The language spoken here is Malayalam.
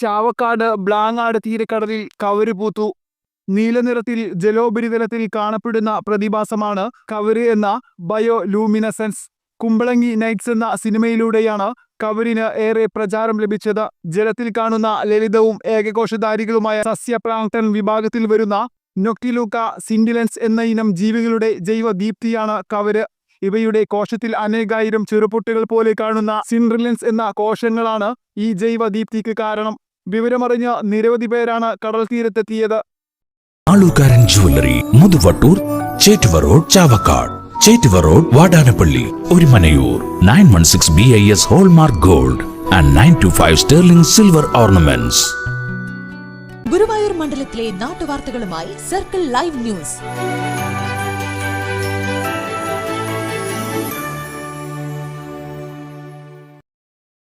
ചാവക്കാട് ബ്ലാങ്ങാട് തീരക്കടലിൽ കവരുപൂത്തു നീലനിറത്തിൽ ജലോപരിതലത്തിൽ കാണപ്പെടുന്ന പ്രതിഭാസമാണ് കവര് എന്ന ബയോ ലൂമിനസെൻസ് കുമ്പളങ്ങി നൈറ്റ്സ് എന്ന സിനിമയിലൂടെയാണ് കവരിന് ഏറെ പ്രചാരം ലഭിച്ചത്. ജലത്തിൽ കാണുന്ന ലളിതവും ഏകകോശധാരികളുമായ സസ്യപ്ലാങ്ടൺ വിഭാഗത്തിൽ വരുന്ന നൊക്ടിലൂക്ക സിൻഡിലൻസ് എന്ന ഇനം ജീവികളുടെ ജൈവ ദീപ്തിയാണ് കവര്. ഇവയുടെ കോശത്തിൽ അനേകായിരം ചെറുപൊട്ടുകൾ പോലെ കാണുന്ന സിൻറിലൻസ് എന്ന കോശങ്ങളാണ് ഈ ജൈവ ദീപ്തിക്ക് കാരണം. വിവരമറിഞ്ഞ് നിരവധി പേരാണ് കടൽ തീരത്തെത്തിയത് Alukkaran jewellery Muthuvattur Chettuva road Chavakkad Chettuva road Vadanappally ഒരു Manayur nine one six B I S hallmark gold and nine two five sterling silver ornaments. Guruvayur മണ്ഡലത്തിലെ നാട്ടുവാർത്തകളുമായി സർക്കിൾ ലൈവ് ന്യൂസ്.